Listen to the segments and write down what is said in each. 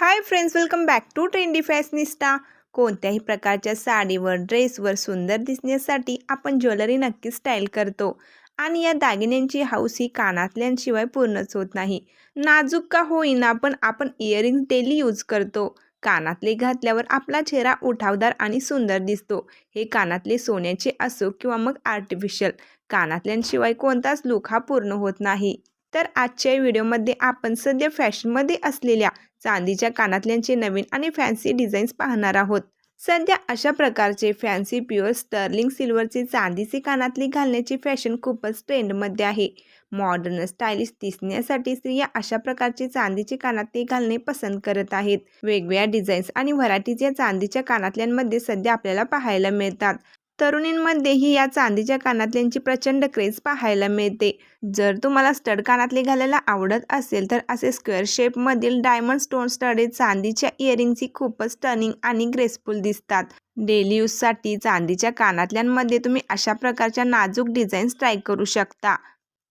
Hi friends welcome back to trendy fashionista कोणत्याही प्रकारच्या साडीवर ड्रेसवर सुंदर दिसण्यासाठी आपण ज्वेलरी नक्की स्टाईल करतो. आणि या दागिन्यांची हौस ही कानातल्यांशिवाय पूर्णच होत नाही. नाजूक का होईना पण आपण इयरिंग्स डेली यूज करतो. कानातले घातल्यावर आपला चेहरा उठावदार आणि सुंदर दिसतो. हे कानातले सोन्याचे असो किंवा मग आर्टिफिशियल कानातल्यांशिवाय कोणताच लुक हा पूर्ण होत नाही. तर आजच्या व्हिडिओमध्ये आपण सध्या फॅशनमध्ये असलेल्या चांदीच्या कानातल्यांचे नवीन आणि फॅन्सी डिझाईन्स पाहणार आहोत. सध्या अशा प्रकारचे फॅन्सी प्युअर स्टर्लिंग सिल्वरचे चांदीचे कानातले घालण्याची फॅशन खूपच ट्रेंडमध्ये आहे. मॉडर्न स्टायलिश दिसण्यासाठी स्त्रिया अशा प्रकारचे चांदीचे कानातले घालणे पसंत करत आहेत. वेगवेगळ्या डिझाईन्स आणि व्हरायटीज या चांदीच्या कानातल्यांमध्ये सध्या आपल्याला पाहायला मिळतात. तरुणींमध्येही या चांदीच्या कानातल्यांची प्रचंड क्रेज पाहायला मिळते. जर तुम्हाला स्टड कानातले घालायला आवडत असेल तर असे स्क्वेअर शेपमधील डायमंड स्टोन स्टडे चांदीच्या इयरिंगची खूपच टर्निंग आणि ग्रेसफुल दिसतात. डेली यूजसाठी चांदीच्या कानातल्यांमध्ये तुम्ही अशा प्रकारच्या नाजूक डिझाईन्स ट्राय करू शकता.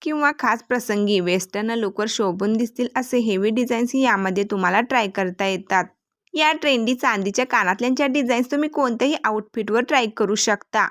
किंवा खास प्रसंगी वेस्टर्न लुकवर शोभून दिसतील असे हेवी डिझाईन्स यामध्ये तुम्हाला ट्राय करता येतात. या ट्रेंडी चांदीच्या कानातल्यांच्या डिझाईन्स तुम्ही कोणत्याही आउटफिटवर ट्राय करू शकता.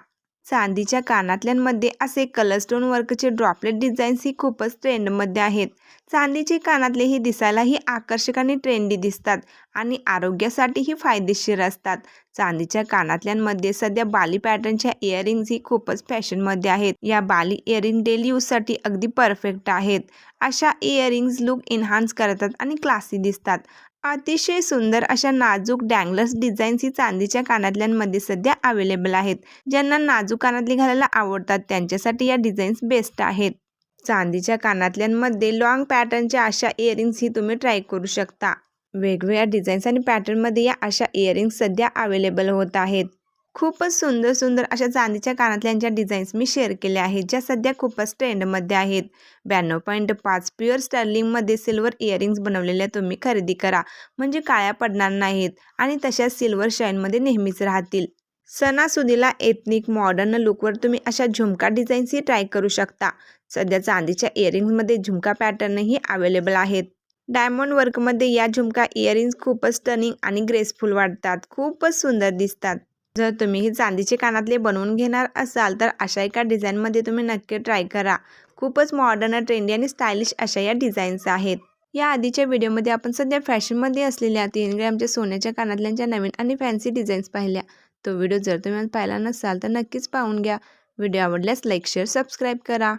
चांदीच्या कानातल्यांमध्ये असे कलरस्टोन वर्कचे ड्रॉपलेट डिझाईन्स ही खूपच ट्रेंडमध्ये आहेत. चांदीचे कानातले ही दिसायलाही आकर्षक आणि ट्रेंडी दिसतात आणि आरोग्यासाठीही फायदेशीर असतात. चांदीच्या कानातल्यांमध्ये सध्या बाली पॅटर्नच्या इयरिंग्स ही खूपच फॅशनमध्ये आहेत. या बाली इयरिंग डेली यूजसाठी अगदी परफेक्ट आहेत. अशा इयरिंग्स लुक एन्हान्स करतात आणि क्लासी दिसतात. अतिशय सुंदर अशा नाजूक डँगलर्स डिझाईन्स ही चांदीच्या कानातल्यांमध्ये सध्या अवेलेबल आहेत. ज्यांना नाजूक कानातली घालायला आवडतात त्यांच्यासाठी या डिझाईन्स बेस्ट आहेत. चांदीच्या कानातल्यांमध्ये लॉंग पॅटर्नच्या अशा इयरिंग्स ही तुम्ही ट्राय करू शकता. वेगवेगळ्या डिझाईन्स आणि पॅटर्नमध्ये या अशा इयरिंग्स सध्या अवेलेबल होत आहेत. खूपच सुंदर सुंदर अशा चांदीच्या कानातल्यांच्या डिझाईन्स मी शेअर केल्या आहेत ज्या सध्या खूपच ट्रेंडमध्ये आहेत. ब्याण्णव पॉईंट पाच प्युअर स्टर्लिंगमध्ये सिल्वर इयरिंग्स बनवलेल्या तुम्ही खरेदी करा. म्हणजे काळ्या पडणार नाहीत आणि तशाच सिल्वर शाईनमध्ये नेहमीच राहतील. सणासुदीला एथनिक मॉडर्न लुकवर तुम्ही अशा झुमका डिझाईन्सही ट्राय करू शकता. सध्या चांदीच्या इयरिंग्समध्ये झुमका पॅटर्नही अवेलेबल आहेत. डायमंड वर्कमध्ये या झुमका इयरिंग्स खूपच टर्निंग आणि ग्रेसफुल वाटतात. खूपच सुंदर दिसतात. जर तुम्ही हे चांदीचे कानातले बनवून घेणार असाल तर अशा एका डिझाईनमध्ये तुम्ही नक्की ट्राय करा. खूपच मॉडर्न ट्रेंडी आणि स्टायलिश अशा या डिझाईन्स आहेत. या आधीच्या व्हिडिओमध्ये आपण सध्या फॅशनमध्ये असलेल्या तीन ग्रॅमच्या सोन्याच्या कानातल्यांच्या नवीन आणि फॅन्सी डिझाईन्स पाहिल्या. तो व्हिडिओ जर तुम्ही पाहिला नसाल तर नक्कीच पाहून घ्या. व्हिडिओ आवडल्यास लाईक शेअर सबस्क्राईब करा.